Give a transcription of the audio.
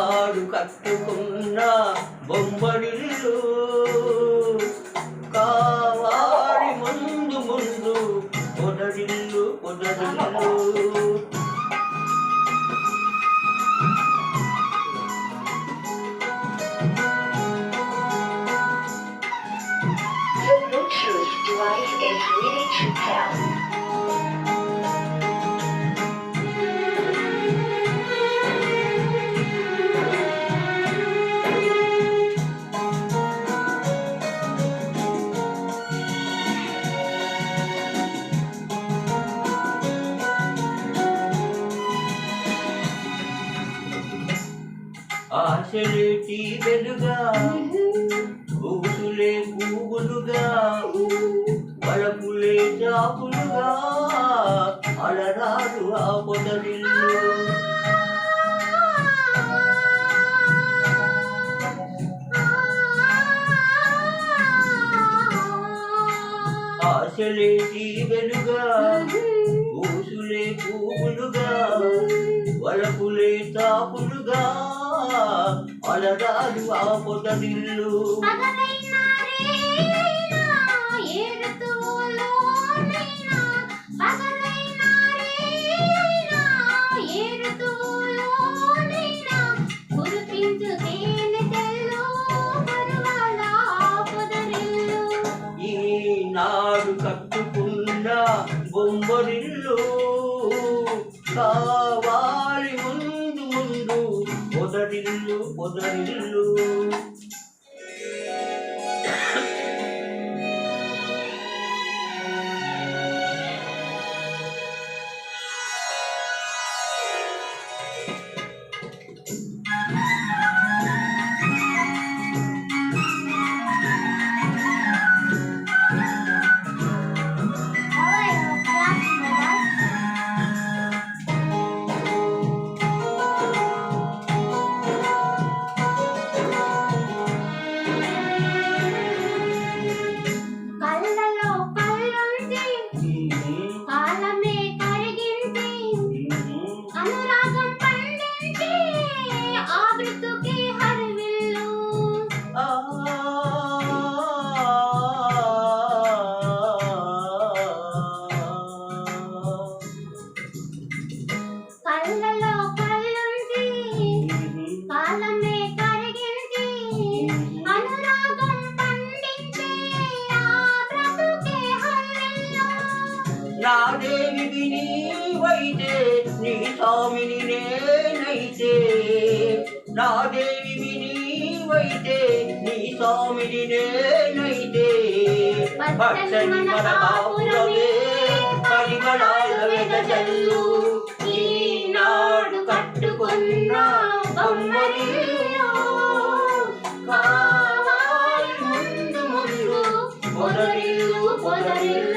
ఈనాడు కట్టుకున్న బొమ్మడిల్లు కావాలి ముందు ముందు పొదరిల్లు పొదరిల్లు ఆశలు చీకలుగా ఊసులే పువ్వులుగా వలపులే చాపులుగా అలరాదు ఆ పొదరిల్లు ఆశలే చీకలుగా తేనె తెల్లు, పరువాల పొదరిల్లు. ఈనాడు కట్టుకున్న బొమ్మరిల్లు కావాలి ముందు ముందు పొదరిల్లు పొదరిల్లు నా దేవివి నీవైతే నీ స్వామిని నేనైతే. నా దేవివి నీవైతే నీ స్వామిని నేనైతే. పచ్చని మన కాపురమే పరిమళాల వెదజల్లు ఈనాడు కట్టుకున్న బొమ్మరిలో కావాలి ముందు ముందు పొదరిల్లు పొదరిల్లు.